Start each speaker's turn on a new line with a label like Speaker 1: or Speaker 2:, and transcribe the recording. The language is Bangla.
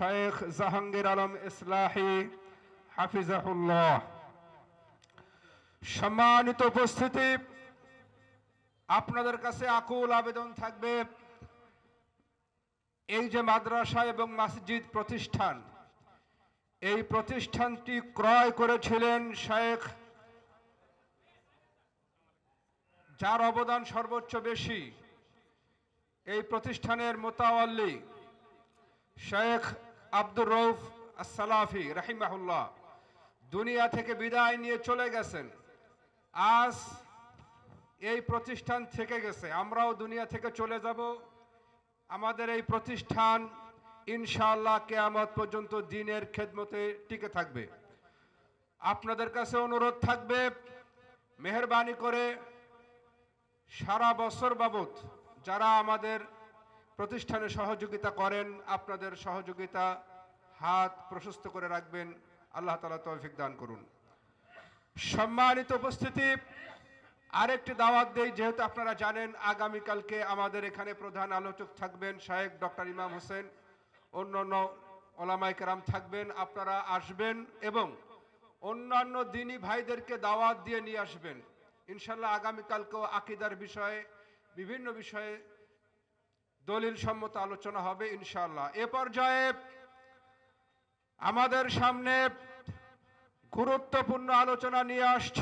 Speaker 1: শেখ জাহাঙ্গীর আলম ইসলাহি হাফিজাহুল্লাহ। সম্মানিত উপস্থিতি, আপনাদের কাছে আকুল আবেদন থাকবে, এই যে মাদ্রাসা এবং মসজিদ প্রতিষ্ঠান, এই প্রতিষ্ঠানটি ক্রয় করেছিলেন শেখ যার অবদান সর্বোচ্চ বেশি, এই প্রতিষ্ঠানের মোতাওয়াল্লি শেখ আব্দুর রৌফ আসসালাফি রাহিমাহুল্লাহ। দুনিয়া থেকে বিদায় নিয়ে চলে গেছেন। আজ এই প্রতিষ্ঠান থেকে গেছে। আমরাও দুনিয়া থেকে চলে যাব। আমাদের এই প্রতিষ্ঠান ইনশাআল্লাহ কেয়ামত পর্যন্ত দিনের খেদমতে টিকে থাকবে। আপনাদের কাছে অনুরোধ থাকবে, মেহরবানি করে সারা বছর বাবদ যারা আমাদের প্রতিষ্ঠানে সহযোগিতা করেন, আপনাদের সহযোগিতা হাত প্রশস্ত করে রাখবেন। আল্লাহ তালা তৌফিক দান করুন। সম্মানিত উপস্থিতি, আরেকটি দাওয়াত দেই, যেহেতু আপনারা জানেন আগামীকালকে আমাদের এখানে প্রধান আলোচক থাকবেন শাহেক ডক্টর ইমাম হোসেন অন্যান্য ওলামাই কেরাম থাকবেন, আপনারা আসবেন এবং অন্যান্য দিনী ভাইদেরকে দাওয়াত দিয়ে নিয়ে আসবেন। ইনশাল্লাহ আগামীকালকেও আকিদার বিষয়ে, বিভিন্ন বিষয়ে দলিল সম্মত আলোচনা হবে ইনশাল্লাহ এ পর্যায়ে আমাদের সামনে গুরুত্বপূর্ণ আলোচনা নিয়ে আসছে।